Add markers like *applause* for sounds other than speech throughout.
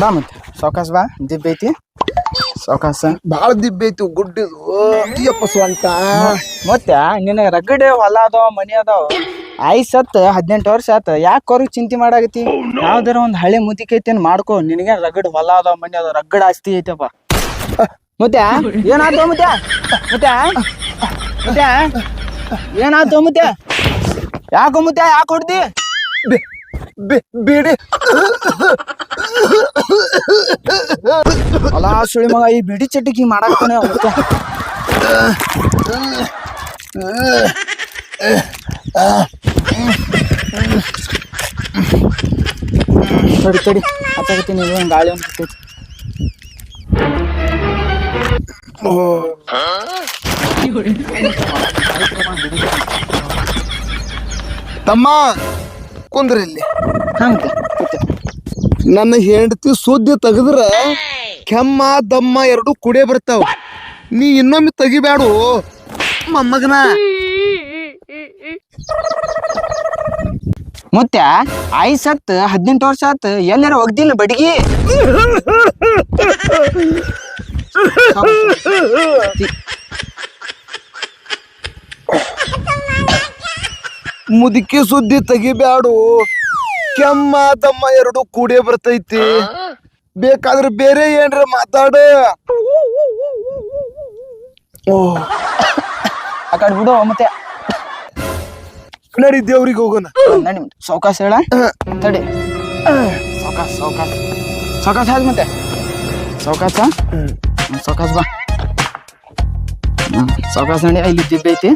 ಬಾ ಮತ್ತೆ ಸಾವಕಾಶ ಬಾ ದಿಬ್ಬ ಐತಿ ಸಾವಕಾಶ ಬಾಳ ದಿಬ್ಬ ಐತಿ ಗುಡ್ಡಿದು. ಅಯ್ಯಪ್ಪ ಸ್ವಂತ ಮತ್ತೆ ನಿನಗ ರಗಡೆ ಹೊಲ ಅದಾವ ಮನಿ ಅದಾವ. ಆಯ್ ಸತ್ ಹದಿನೆಂಟು ವರ್ಷ ಆತ. ಯಾಕೆ ಕೊರಗ್ ಚಿಂತೆ ಮಾಡಾಗತಿ? ಯಾವ್ದಾರ ಒಂದ್ ಹಳೆ ಮುತಿಕೆ ಐತೇನ್ ಮಾಡ್ಕೋ. ನಿನಗೆ ರಗಡ್ ಹೊಲ ಅದಾವ ಮನಿ ಅದಾವ ರಗಡ್ ಆಸ್ತಿ ಐತಪ್ಪ. ಮತ್ತೆ ಏನಾಯ್ತು ಮತ್ತೆ ಮತ್ತೆ ಮತ್ತೆ ಏನಾಯ್ತು ಮತ್ತೆ ಯಾಕೋ ಮತ್ತೆ ಯಾಕೆ ಹೊಡ್ದಿ? ಬಿಡಿ. ಅಲ್ಲ ಸುಳಿ ಮಗ ಈ ಬಿಡಿ ಚಟಿಕೆ ಮಾಡಾಕ್ತಾನೆ ಅವತ್ತ ತಡಿ ತಡಿ ಹತ್ತಾಗತ್ತೀನಿ ಇದು ಗಾಳಿ ತಮ್ಮ ಕುಂದ್ರಿ ಇಲ್ಲಿ ನನ್ನ ಹೆಂಡತಿ ಸುದ್ದಿ ತೆಗೆದ್ರ ಕೆಮ್ಮ ದಮ್ಮ ಎರಡು ಕುಡಿಯೇ ಬರ್ತಾವ. ನೀ ಇನ್ನೊಮ್ಮೆ ತೆಗಿಬ್ಯಾಡು. ಮೊಮ್ಮಗನ ಮತ್ತೆ ಆಯ್ ಸತ್ ಹದಿನೆಂಟು ವರ್ಷ ಆತ ಎಲ್ಲಾರ ಒಗ್ದಿಲ್ಲ ಬಡ್ಗಿ? *laughs* ಮುದುಕಿ ಸುದ್ದಿ ತೆಗಿಬ್ಯಾಡು. ಕೆಮ್ಮ ದಮ್ಮ ಎರಡು ಕುಡಿಯೇ ಬರ್ತೈತಿ. ಬೇಕಾದ್ರೆ ಬೇರೆ ಏನ್ರ ಮಾತಾಡ. ಓ. ಆ ಕಡೆ ಬಿಡು ಮತ್ತೆ. ನಡಿ ದೇವ್ರಿಗೆ ಹೋಗೋಣ. ನಡಿ ಸಾವಕಾಶ ಹೇಳ. ತಡಿ. ಸಾವಕಾಶ ಸಾವಕಾಶ ಸಾವಕಾಶ ಹಾಲ್ ಮತ್ತೆ. ಸಾವಕಾಶ ಸಾವಕಾಶ ಬಾ. ಸಾವಕಾಶ ನಡಿ ಇಲ್ಲಿ ದಿಬ್ಬ ಐತಿ.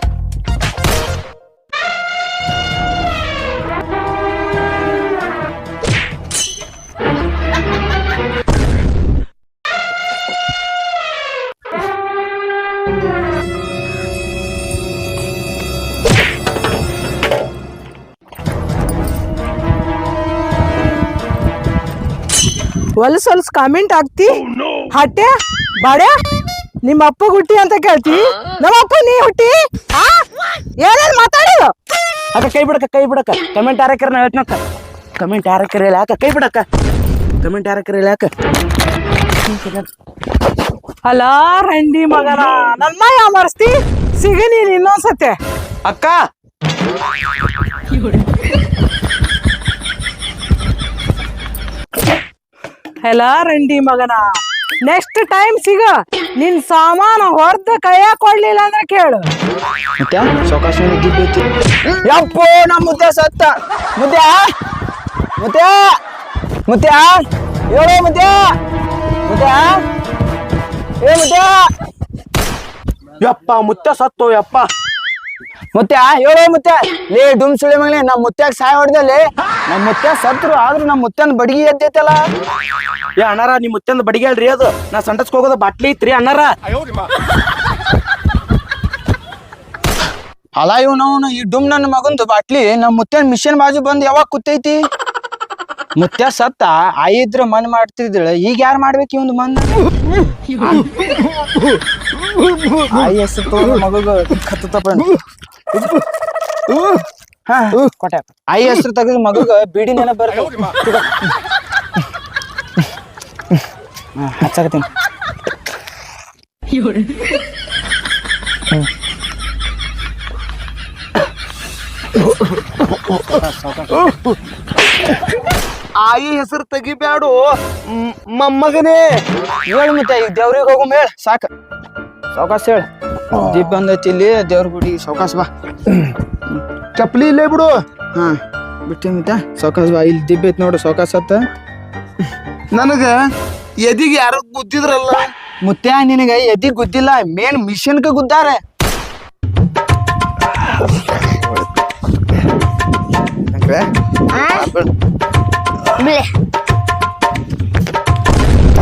ಹೊಲಸ್ ಹೊಲಸ್ ಕಾಮೆಂಟ್ ಹಾಕ್ತಿ. ಹಟ್ಟೆ ಬಾಡೆ ನಿಮ್ಮ ಅಪ್ಪ ಹುಟ್ಟಿ ಅಂತ ಕೇಳ್ತಿ. ನಮ್ಮ ಅಪ್ಪ ನೀ ಹುಟ್ಟಿ? ಏನೇನ್ ಮಾತಾಡಿದ ಅಕ್ಕ, ಕೈ ಬಿಡಕ ಕೈ ಬಿಡಕ ಕಮೆಂಟ್ ಯಾರಕ್ಕಾರ ನಾ ಹೇಳ್ತನಕ್ಕ ಕಮೆಂಟ್ ಯಾರಕ್ಕಾರ ಕೈ ಬಿಡಕ ಕಮೆಂಟ್ ಯಾರಕ್ಕಾರ ಹೇಳಿ ಯಾಕ ರಂಡಿ ಮಗನ. ನನ್ನ ಯಾವ ಮರ್ಸ್ತಿ ಸಿಗಿ ನೀನ್ ಇನ್ನೊಂದ್ಸತೆ. ಅಕ್ಕ. ಎಲ್ಲ ರಂಡಿ ಮಗನ. ನೆಕ್ಸ್ಟ್ ಟೈಮ್ ಸಿಗ. ನಿನ್ ಸಾಮಾನ ಹೊರ್ದ ಕೈಯ ಕೊಡ್ಲಿಲ್ಲ ಅಂದ್ರೆ ಕೇಳು. ದಿಬ್ಬ ನಮ್ಮ ಮುದ್ದೆ ಸತ್ತ. ಮುದ್ದೆ? ಮುದ್ದೆ? ಮುದ್ದೆ? ಹೇಳೋ ಮುದ್ದೆ? ಮುದ್ದೆ? ಏ ಮುದ್ದೆ? ಯಪ್ಪ ಮುತ್ತ ಸತ್ತು ಯಪ್ಪ. ಮುತ್ಯ ಹೇಳೋ ಮುತ್ಯ ಲೇ ಡುಮ್ ಸುಳಿ ಮಗಳೇ ನಮ್ಮ ಮುತ್ಯಾಗ ಸಾಯ ಹೊಡೆದಲ್ಲಿ? ನಮ್ಮ ಮುತ್ಯ ಸತ್ರು ಆದ್ರೂ ನಮ್ಮ ಮುತ್ಯನ ಬಡಗಿ ಎದ್ದೈತಲ್ಲ? ಏ ಅಣ್ಣಾರ ನಿಮ್ ಮುತ್ತಂದ ಬಡಿಗೆ ಹೇಳ್ರಿ ಅದು. ನಾ ಸಂಡಸ್ಕ್ ಹೋಗೋದ ಬಾಟ್ಲಿ ಐತ್ರಿ ಅಣ್ಣಾರ. ಅಲ್ಲ ಇವ್ ನಾವು ಈ ಡುಮ್ ನನ್ನ ಮಗಂದು ಬಾಟ್ಲಿ ನಮ್ಮ ಮುತ್ಯನ ಮಿಷನ್ ಬಾಜು ಬಂದು ಯಾವಾಗ ಕೂತೈತಿ? ಮುತ್ಯ ಸತ್ತ ಆಯಿದ್ರ ಮನ್ ಮಾಡ್ತಿದ್ರ ಈಗ ಯಾರು ಮಾಡ್ಬೇಕು ಇವಂದು ಮನ್? ಆಯಿ ಹೆಸರು ಮಗಗ ಕತ್ತಪ್ಪ ಕೊಟ್ಟೆ ಆಯಿ ಹೆಸರು ತೆಗೆದು ಮಗಗ ಬೀಡಿ ನೆನ ಬರ್ದು ಹಚ್ಚಾಕತ್ತೀನಿ ಆಯಿ ಹೆಸರು ತೆಗಿಬ್ಯಾಡು ಮೊಮ್ಮಗನೇ. ಹೇಳು ಈಗ ದೇವ್ರಿಗೆ ಹೋಗು ಮೇಳ ಸಾಕ. ಸಾವಕಾಶ ಹೇಳ. ದೀಪ ಬಂದೈತಿ ಇಲ್ಲಿ ದೇವ್ರ ಗುಡಿ ಸಾವಕಾಶ ಬಾ. *clears throat* ಚಪ್ಪಲಿ ಇಲ್ಲೇ ಬಿಡು. ಹಾ ಬಿಟ್ಟಿ ಮತ್ತ ಸಾವಕಾಶ ಬಾ ಇಲ್ಲಿ ದಿಬ್ಬ ಐತಿ ನೋಡು ಸಾವಕಾಶ ಅತ್ತ ನನಗ ಎದಿಗೆ ಯಾರು ಗುದ್ದಿದ್ರಲ್ಲ. ಮುತ್ಯ ನಿನಗ ಎದಿ ಗುದ್ದಿಲ್ಲ ಮೇನ್ ಮಿಷನ್ಗೆ ಗುದ್ದಾರ.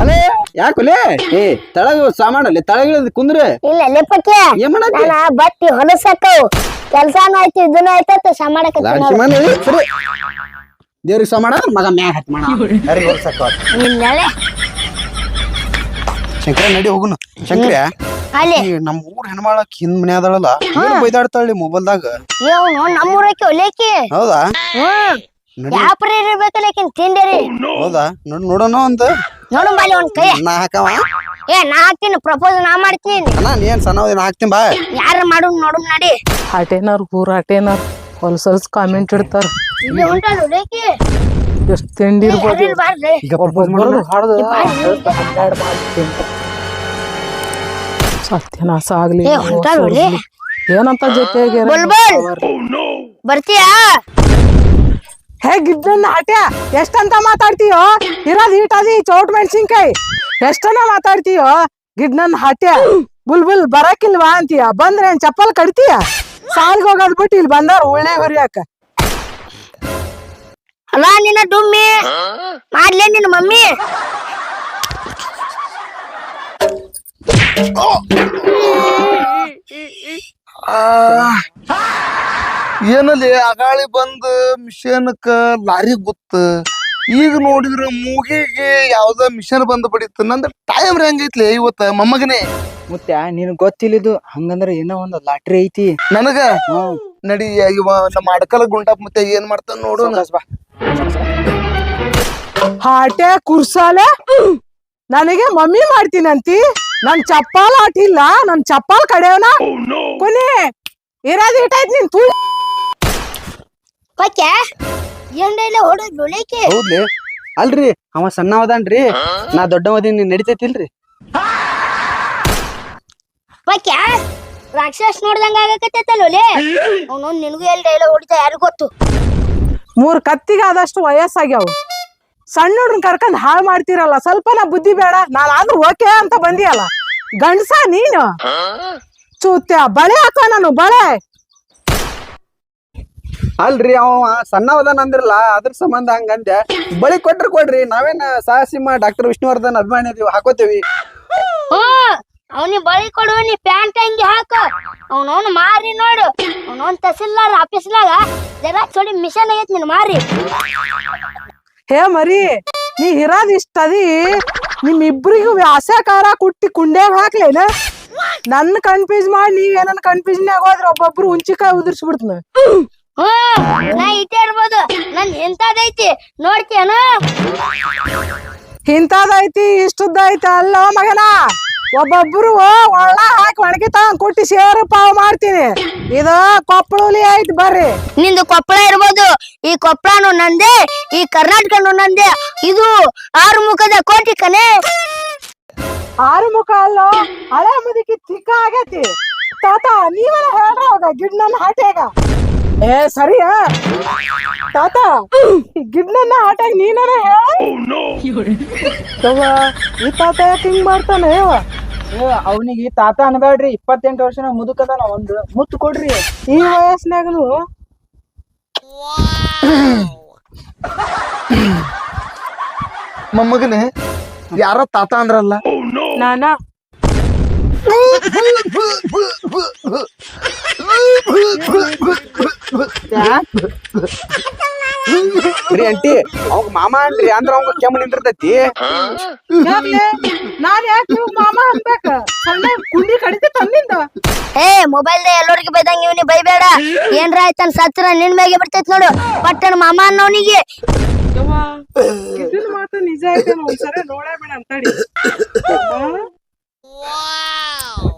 ಅಲೇ. ಯಾಕಲೆ ಏ ತಳಗ ಸಾಮಾನಲ್ಲಿ ತಳಗ ಕುಂದ್ರೆ? ಇಲ್ಲ ಲೆಪ್ಪಕ್ಕೆ ಏನ್ ಮಾಡತ್ತಿ? ನಾನ ಬಟ್ಟಿ ಹೊಲಸಕ್ಕವು ಕೆಲ್ಸಾನು ಆಯ್ತು ಇದನ್ನ ಆಯ್ತು ದೇವ್ರಿಗೆ ಸಮಾಡ ಮಗ ಮ್ಯಾಗ ಹತ್ ಮಾಡ ಶಂಕರ ನಡಿ ಹೋಗುನು. ಶಂಕರ ಅಲ್ಲಿ. ನಮ್ಮ ಊರ್ ಹೆಣ್ಮಾಳಕ್ ಹಿಂದ್ ಮನೆ ಅದಳಲ್ಲ ಏನ್ ಬೈದಾಡ್ತಾಳಿ ಮೊಬೈಲ್ದಾಗ. ಇವನು ನಮ್ಮೂರಕ್ಕೆ ಒಲೇಕಿ ಹೌದಾ? ಹ್ಮ್. ಯಾಪ್ರ ಇರ್ಬೇಕಲ್ಲ ತಿಂಡೇರಿ ಹೌದಾ? ನೋಡ್ ನೋಡೋಣ ಅಂತ. ನೋಡು ಬಾಲಿ ಒಂದ್ ಕೈ. ನಾ ಹಾಕವ? ಏ ನಾ ಹಾಕ್ತೀನಿ ಪ್ರಪೋಸ್ ನಾ ಮಾಡ್ತೀನಿ. ಅಣ್ಣ ನೀನ್ ಸಣ್ಣ ನಾ ಹಾಕ್ತೀನಿ ಬಾ. ಯಾರ ಮಾಡು ನೋಡು ನಡಿ. ಹಾಟೇನಾರ್ ಊರ ಹಾಟೇನಾರ್ ಹೊಲ್ಸ್ ಹೊಲ್ಸ್ ಕಾಮೆಂಟ್ ಇಡ್ತಾರ. ಇಲ್ಲಿ ಉಂಟಲ್ಲ ರೇಕಿ ಎಷ್ಟು ತಿಂಡಿ ಇರ್ಬೋದು? ಬಾರ್ರಿ ಒಬ್ಬೊಬ್ಬರದು ಹಾಡ್ದು. ಹನ್ನೆರಡು ಮಾಡ್ತೀನಿ ಸತ್ಯನಾಶ ಆಗ್ಲಿ ಏ, ಒಳ್ಳೆ. ಏನಂತ ಜೊತೆಗೆ ಬರ್ತೀಯಾ? ಹೇಗಿದ್ದನ್ನ ಆಟ್ಯ ಎಷ್ಟಂತ ಮಾತಾಡ್ತೀಯೋ? ಇರೋದ್ ಈಟದಿ ಚೌಟ್ ಮೆಣಸಿನ್ಕಾಯಿ. ಎಷ್ಟನ್ನ ಮಾತಾಡ್ತೀಯೋ? ಗಿಡ್ನನ್ ಹಾಟ್ಯ. ಬುಲ್ ಬುಲ್ ಬರಕಿಲ್ವಾ ಅಂತೀಯ? ಬಂದ್ರೆ ಏನ್ ಚಪ್ಪಲ್ ಕಡ್ತೀಯ ಸಾಲ್ಗ್ ಹೋಗೋದ್ ಬಿಟ್ಟು ಇಲ್ಲಿ ಬಂದಾರ ಒಳ್ಳೆ ಹೊರಿಯಾಕ. ಅಲ್ಲ ನಿನ್ನ ಡುಮ್ಮಿ ಮಾಡ್ಲೇ ನಿನ್ನ ಮಮ್ಮಿ? ಏನಲ್ಲಿ ಅಗಾಳಿ ಬಂದ್ ಮಿಷನ್ಕ ಲಾರಿ ಗುತ್ತ. ಈಗ ನೋಡಿದ್ರ ಮೂಗಿಗೆ ಯಾವ್ದ ಮಿಷನ್ ಬಂದ್ ಬಿಡಿತು ನಂದು ಟೈಮ್ ಹೆಂಗೈತ್ಲಿ ಇವತ್ತ ಮೊಮ್ಮಗನೇ. ಮತ್ತೆ ನಿನ್ ಗೊತ್ತಿಲ್ಲಿದು ಹಂಗಂದ್ರ ಏನೋ ಒಂದು ಲಾಟ್ರಿ ಐತಿ. ನನಗ? ನಡಿ ಇವ ನಮ್ಮ ಅಡಕಲ ಗುಂಡಪ್ಪ ಮತ್ತೆ ಏನ್ ಮಾಡ್ತಾನ ನೋಡು. ಹಾಟೆ ಕುರ್ಸಾಲೆ? ನನಗೆ ಮಮ್ಮಿ ಮಾಡ್ತೀನಂತಿ. ನನ್ ಚಪ್ಪಾಲ್ ಆಟಿಲ್ಲ ನನ್ ಚಪ್ಪಾಲ್ ಕಡೆಯವನ? ಕೊನೆ ಇರೋದ್ ಇಟ್ಟಾಯ್ತು ನೀನ್ ತೂ ಪಕ್ಕೆ ಹೊಡೆದ್ ಹೌದ್ಲಿ? ಅಲ್ರಿ ಅವ ಸಣ್ಣ ಅವದಾನ್ರಿ ನಾ ದೊಡ್ಡವದೀನಿ ನಡಿತೈತಿಲ್ರಿ. ಪಕ್ಕೆ ರಾಕ್ಷಸ್ ನೋಡ್ದಂಗ ಆಗಕತ್ತೈತಲ್ಲೋಲೆ ಅವನು ನಿನಗೂ ಎಲ್ಲಿ ಡೈಲ ಹೊಡಿತಾ ಯಾರು ಗೊತ್ತು. ಮೂರ್ ಕತ್ತಿಗೆ ಆದಷ್ಟು ವಯಸ್ಸಾಗ್ಯಾವ. ಸಣ್ಣ ಹುಡ್ರನ್ ಕರ್ಕೊಂಡ್ ಹಾಳ್ ಮಾಡ್ತೀರಲ್ಲ ಸ್ವಲ್ಪ ನಾ ಬುದ್ಧಿ ಬೇಡ ನಾನ್ ಆದ್ರೂ ಓಕೆ ಅಂತ ಬಂದಿಯಲ್ಲ. ಗಂಡ್ಸ ನೀನು? ಚೂತ್ಯ ಬಳೆ ಹಾಕ ನಾನು ಬಳೆ! ಅಲ್ರಿ ಅವ ಸಣ್ಣವದನ್ ಅಂದ್ರಲ್ಲ ಅದ್ರ ಸಂಬಂಧ ಹಂಗಂದೆ. ಬಳಿ ಕೊಟ್ರಿ ಕೊಡ್ರಿ ನಾವೇನ ಸಾಹಸಿಂಹ ಡಾಕ್ಟರ್ ವಿಷ್ಣುವರ್ಧನ್ ಅಭಿಮಾನಿ ಅದೀವಿ ಹಾಕೋತೇವಿ. ಹ್ಮ್ ಅವನಿ ಬಳಿ ಕೊಡು ನೀ ಪ್ಯಾಂಟ್ ಅಂಗಿ ಹಾಕು. ಅವನವನು ಮಾರಿ ನೋಡು. ಅವನವನ್ ತಹಸೀಲ್ದಾರ್ ಆಫೀಸ್ನಾಗ ಜರ ಚೊಡಿ ಮಿಷನ್ ಆಗೈತಿ ನೀನು ಮಾರಿ. ಹೇ ಮರಿ ನೀ ಇರೋದ್ ಇಷ್ಟದಿ ಅದೀ. ನಿಮ್ಮಿಬ್ರಿಗೂ ವ್ಯಾಸಕಾರ ಕುಟ್ಟಿ ಕುಂಡ್ಯಾಗ ಹಾಕ್ಲೇನ? ನನ್ನ ಕನ್ಫ್ಯೂಸ್ ಮಾಡಿ ನೀವು ಏನನ್ನ ಹೋದ್ರೆ ಹೋದ್ರ ಒಬ್ಬೊಬ್ರು ಉಂಚಿಕಾಯಿ ಉದುರ್ಸ್ಬಿಡ್ತನ. ಹ್ಮ್ ನಾ ಇಟ್ಟೇ ಇರ್ಬೋದು ನನ್ ಎಂತದೈತಿ ನೋಡ್ತೀಯನ? ಇಂಥದೈತಿ ಇಷ್ಟುದ್ದೈತಿ ಅಲ್ಲ ಮಗನ. ಒಬ್ಬೊಬ್ರು ಒಳ್ಳ ಹಾಕಿ ಒಣಗಿತ ಕುಟ್ಟಿ ಸೇರು ಪಾವ್ ಮಾಡ್ತೀನಿ. ಇದು ಕೊಪ್ಪಳುಲಿ ಐತಿ ಬರ್ರಿ. ನಿಂದು ಕೊಪ್ಪಳ ಇರ್ಬೋದು. ಈ ಕೊಪ್ಪಳನು ನಂದೆ ಈ ಕರ್ನಾಟಕನು ನಂದೆ. ಇದು ಆರು ಮುಖದ ಕೋಟಿ ಕನೆ ಆರು ಮುಖ ಅಲ್ಲ ಹಳೆ ಮುದುಕಿ ತಿಕ್ಕ ಆಗೈತಿ. ತಾತ ನೀವೆಲ್ಲ ಹೇಳ್ರ ಅವಾಗ ಗಿಡ್ನನ್ನ ಹಾಟ್ಯಾಗ ಏ ಸರಿಯಾ ತಾತ ಗಿಡ್ನನ್ನ ಹಾಟ್ಯಾಗ ನೀನೇ ಹೇಳ ಈ ತಾತ ಯಾಕೆ ಹಿಂಗ್ ಮಾಡ್ತಾನೆ ಯವ್ವ? ಅವನಿಗೆ ತಾತ ಅನ್ಬೇಡ್ರಿ ಇಪ್ಪತ್ತೆಂಟು ವರ್ಷನ ಮುದುಕದಾನ ಒಂದು ಮುತ್ತು ಕೊಡ್ರಿ ಈ ವಯಸ್ಸಿನಾಗನು ಮೊಮ್ಮಗನೇ ಯಾರ ತಾತ ಅಂದ್ರಲ್ಲ ನಾನ ರೀ ಅಂಟಿ ಅವ್ ಮಾಮ ಅನ್ರಿ ಅಂದ್ರ ಅವಂಗ ಕೆಮ್ಮ ನಿಂದಿರ್ತೈತಿ? ನಾನ್ ಯಾಕೆ ನೀವು ಮಾಮ ಅನ್ಬೇಕ? ಸಣ್ಣ ಕುಂಡಿ ಕಡಿತ ತಂದಿಂದ. ಏ ಮೊಬೈಲ್ ಎಲ್ಲರಿಗೆ ಬೈದಂಗ ಇವನಿ ಬೈಬೇಡ. ಏನ್ರ ಆಯ್ತನ್ ಸತ್ರ ನಿನ್ ಮ್ಯಾಗೆ ಬಿಡ್ತೈತಿ ನೋಡು. ಪಟ್ಟಣ ಮಾಮ ಅನ್ನೋನಿಗೆ. ಮಾತು ನಿಜ ಐತೆ ಒಂದ್ಸರಿ ನೋಡೇ ಬಿಡ ಅಂತಡಿ.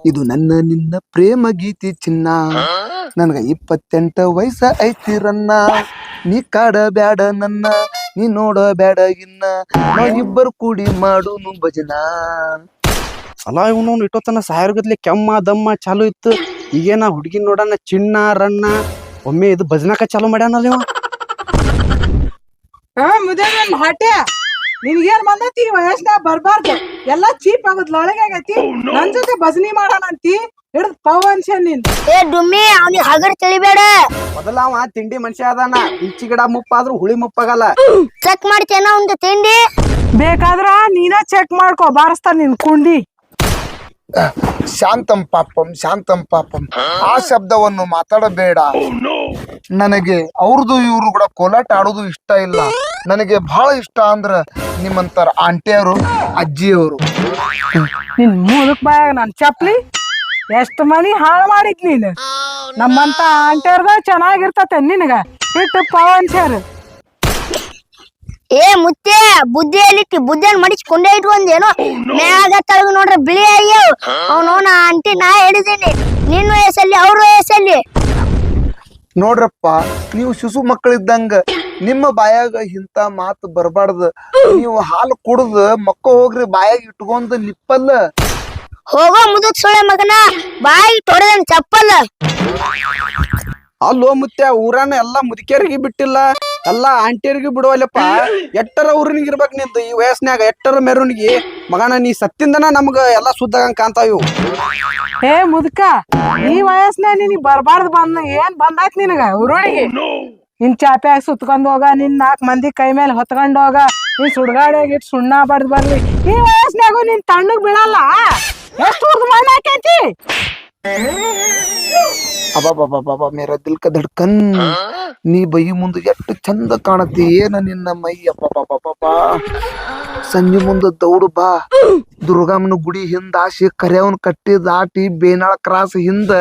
ಇದು ನನ್ನ ನಿನ್ನ ಪ್ರೇಮ ಗೀತಿ ಚಿನ್ನ. ನನಗ ಇಪ್ಪತ್ತೆಂಟ ವಯಸ್ಸ ಐತಿ ರನ್ನ. ನೀ ಕಾಡ ಬ್ಯಾಡ ನನ್ನ ನೀ ನೋಡ ಬ್ಯಾಡ ಇನ್ನ. ಇಬ್ಬರು ಕೂಡಿ ಮಾಡುನು ಭಜನ. ಅಲ್ಲ ಇವನು ಇಟ್ಟೋತನ ಸಾವಿರ ಗದ್ಲೆ ಕೆಮ್ಮ ದಮ್ಮ ಚಾಲು ಇತ್ತು. ಈಗೇನ ಹುಡುಗಿ ನೋಡಣ ಚಿನ್ನ ರನ್ನ. ಒಮ್ಮೆ ಇದು ಭಜನಕ ಚಾಲು ಮಾಡ್ಯಾನಲ್ಲ ಇವ. ಹಾ ಮುದ್ದೆ ಹೊಟ್ಟೆ ನಿನ್ಗೇನ್ ಬಂದತಿ ವಯಸ್ಸಿನಾಗ ಬರ್ಬಾರ್ದು. ಎಲ್ಲಾ ಚೀಪ್ ಆಗುದ್ ಒಳಗೆ ಆಗೈತಿ. ನನ್ ಜೊತೆ ಭಜನಿ ಮಾಡೋಣಂತಿ ಹಿಡ್ದ್ ಪವ್ ಅನ್ಸನ್ ನಿನ್. ಏ ಡುಮ್ಮಿ ಅವನಿಗೆ ಹಗರ್ ತಿಳಿಬೇಡ. ಮೊದಲ ಅವ ತಿಂಡಿ ಮನುಷ್ಯ ಅದಾನ. ಇಂಚಿ ಗಿಡ ಮುಪ್ಪಾದ್ರೂ ಹುಳಿ ಮುಪ್ಪಾಗಲ್ಲ. ಚೆಕ್ ಮಾಡ್ತೇನ ಒಂದು ತಿಂಡಿ? ಬೇಕಾದ್ರ ನೀನ ಚೆಕ್ ಮಾಡ್ಕೋ. ಬಾರಿಸ್ತಾನ ನಿನ್ ಕುಂಡಿ. ಶಾಂತಂ ಪಾಪಂ ಶಾಂತಂ ಪಾಪಂ. ಆ ಶಬ್ದವನ್ನು ಮಾತಾಡಬೇಡ. ನನಗೆ ಅವ್ರದ್ದು ಇವ್ರು ಕೂಡ ಕೋಲಾಟ ಆಡೋದು ಇಷ್ಟ ಇಲ್ಲ. ನನಗೆ ಬಹಳ ಇಷ್ಟ ಅಂದ್ರ ನಿಮ್ಮಂತಾರ ಆಂಟಿಯವರು, ಅಜ್ಜಿಯವರು. ನಿನ್ ಮೂಲಕ್ ನನ್ ಚಪ್ಲಿ ಎಷ್ಟ್ ಮನಿ ಹಾಳು ಮಾಡಿದ್ ನೀನ್? ನಮ್ಮಂತ ಆಂಟಿಯರ್ದ ಚೆನ್ನಾಗಿರ್ತತೆ ನಿನಗ. ಇಟ್ಟು ಪವನ್ ಸೇರ್ ಏ ಮುತ್ತೆ ಬುದ್ಧಿ ಎಲ್ಲಿಟ್ಟಿ? ಬುದ್ಧಿಯನ್ನು ಮಡಿಸ್ಕೊಂಡೇ ಏನೋ ಮ್ಯಾಗ ತಳಗ ನೋಡ್ರಿ ಬಿಳಿ ಅಯ್ಯವ್ ಅವನವನ ಆಂಟಿ ನಾ ಹೇಳಿದ್ದೀನಿ. ನಿನ್ನ ವಯಸ್ಸಲ್ಲಿ ಅವ್ರ ವಯಸ್ಸಲ್ಲಿ. ನೋಡ್ರಪ್ಪ ನೀವು ಶಿಶು ಮಕ್ಕಳಿದ್ದಂಗ ನಿಮ್ಮ ಬಾಯಾಗ ಇಂತ ಮಾತು ಬರಬಾರ್ದು. ನೀವು ಹಾಲು ಕುಡ್ದು ಮಕ್ಕ ಹೋಗ್ರಿ ಬಾಯಾಗ ಇಟ್ಕೊಂಡ್ ನಿಪ್ಪಲ್ಲ. ಹೋಗೋ ಮುದುಕ್ ಸೊಳ್ಳೆ ಮಗನ ಬಾಯಿ ತೊಡೆದನ್ ಚಪ್ಪಲ್ ಅಲ್ಲೋ ಮುತ್ತೆ ಊರಾನ ಎಲ್ಲಾ ಮುದುಕಿಯರಿಗೆ ಬಿಟ್ಟಿಲ್ಲ ಎಲ್ಲಾ ಆಂಟಿಯರಿಗೆ ಬಿಡುವಲ್ಲಪ್ಪ. ಎಟ್ಟರ ಊರಿನಿಗೆ ಇರ್ಬೇಕು ನಿಂದು ಈ ವಯಸ್ಸಿನಾಗ ಎಟ್ಟರ ಮೆರವಣಿಗೆ? ಮಗನ ನೀ ಸತ್ತಿಂದನ ನಮ್ಗ ಎಲ್ಲಾ ಸುದ್ದಾಗಂಗ್ ಕಾಣ್ತಾವ್ ಇವು ಏ ಮುದುಕ ಈ ವಯಸ್ಸಿನಾಗ ನಿನಗ್ ಬರಬಾರ್ದು ಬಂದ ಏನ್ ಬಂದಾಯ್ತು ನಿನಗ ಊರೊಳಗೆ ನಿನ್ ಚಾಪ್ಯಾಗ ಸುತ್ಕೊಂಡ್ ಹೋಗ ನಿನ್ ನಾಲ್ಕ್ ಮಂದಿ ಕೈ ಮೇಲೆ ಹೊತ್ಕೊಂಡ್ ಹೋಗ ನೀನ್ ಸುಡ್ಗಾಡ್ಯಾಗ ಇಟ್ ಸುಣ್ಣ ಬಡ್ದ್ ಬರ್ಲಿ. ಈ ವಯಸ್ಸಿನಾಗು ನಿನ್ ತಣ್ಣಗ್ ಬೀಳಲ್ಲ ಎಷ್ಟು ಮಾಡಿ ಮಣ್ಣ್ ಹಾಕೈತಿ ಅಬಾಬಾಬಾಬಾ ಮೇರ ದಿಲ್ ಕ ಧಡ್ಕನ್ ನೀ ಬೈ ಮುಂದೆ ಎಷ್ಟು ಚಂದ ಕಾಣತಿ ಏನ ನಿನ್ನ ಮೈ ಅಬ್ಬಾಬಾಬಾಬಾ. ಸಂಜೆ ಮುಂದೆ ದೌಡು ಬಾ. ದುರ್ಗಮ್ಮನ ಗುಡಿ ಹಿಂದ ಆಶಿ ಕರೆಯವನ್ ಕಟ್ಟಿ ದಾಟಿ ಬೇನಾಳ ಕ್ರಾಸ್ ಹಿಂದ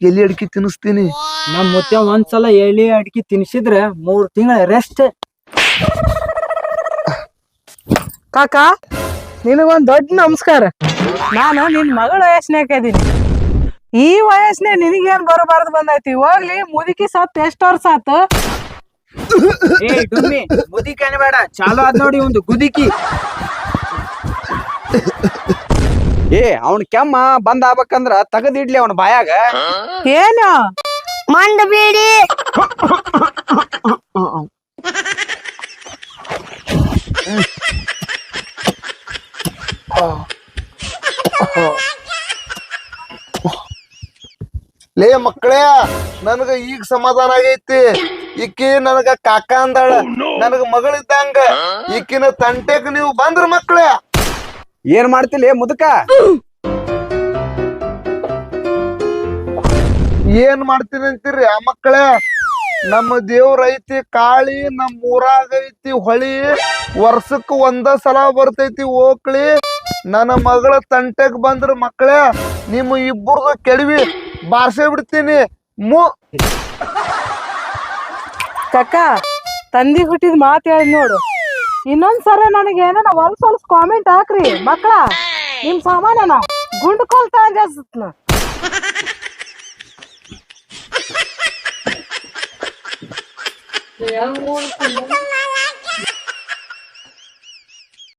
ಎಲ್ಲಿ ಅಡಿಕೆ ತಿನ್ನಿಸ್ತೀನಿ ನಮ್ ಮತ್ತೆ ಒಂದ್ಸಲ ಎಳಿ ಅಡ್ಕಿ ತಿನ್ಸಿದ್ರೆ ಮೂರ್ ತಿಂಗಳ ರೆಸ್ಟ್ ಕಾಕ ನಿನಗೊಂದ್ ದೊಡ್ಡ ನಮಸ್ಕಾರ. ನಾನು ನಿನ್ ಮಗಳ ಯೋಚನೆ ಇದೀನಿ ಈ ವಯಸ್ಸಿನ ನಿನಗೇನ್ ಬರಬಾರ್ದು ಬಂದೈತಿ? ಹೋಗ್ಲಿ ಮುದುಕಿ ಸತ್ ಎಷ್ಟ್ ವರ್ಷ ಆತು ಏ ಡುಮ್ಮಿ ಮುದಿಕಿ ಬೇಡ ಚಾಲು ಅದ್ ನೋಡಿ ಒಂದು ಗುದಿಕಿ. ಏ ಅವನ್ ಕೆಮ್ಮ ಬಂದ್ ಆಗ್ಬೇಕಂದ್ರ ತಗದಿಡ್ಲಿ ಅವನ ಬಾಯಾಗ. ಏನು? ಮಂಡ ಬೀಡಿ. ಲೇ ಮಕ್ಕಳೇ ನನಗ ಈಗ ಸಮಾಧಾನ ಆಗೈತಿ. ಈಕಿ ನನಗ ಕಾಕ ಅಂದಾಳ. ನನಗ ಮಗಳಿದ್ದಂಗ ಈಕಿನ ತಂಟೆಗ್ ನೀವು ಬಂದ್ರ ಮಕ್ಕಳೇ ಏನ್ ಮಾಡ್ತಿಲ್ಲ ಮುದುಕ? ಏನ್ ಮಾಡ್ತೀನಿ ಅಂತೀರಿ ಆ ಮಕ್ಕಳೇ? ನಮ್ಮ ದೇವ್ರ ಐತಿ ಕಾಳಿ ನಮ್ಮ ಊರಾಗ ಐತಿ ಹೊಳಿ. ವರ್ಷಕ್ಕ ಒಂದ ಸಲ ಬರ್ತೈತಿ ಓಕ್ಳಿ. ನನ್ನ ಮಗಳ ತಂಟೆಗ್ ಬಂದ್ರ ಮಕ್ಕಳೇ ನಿಮ್ಮ ಇಬ್ಬರದು ಕೆಡವಿ. ಬಾರ್ಸೇ ಬಿಡ್ತೀನಿ. ಮು. ಕಕ್ಕ ತಂದಿ ಹುಟ್ಟಿದ ಮಾತು ಹೇಳಿ ನೋಡು. ಇನ್ನೊಂದ್ಸರ ನನಗೆ ಏನೋ ಹೊಲ್ಸ್ ಹೊಲ್ಸ್ ಕಾಮೆಂಟ್ ಹಾಕ್ರಿ. ಮಕ್ಕಳ ನಿಮ್ ಸಾಮಾನ ಗುಂಡು ಕೊಲ್ತಾ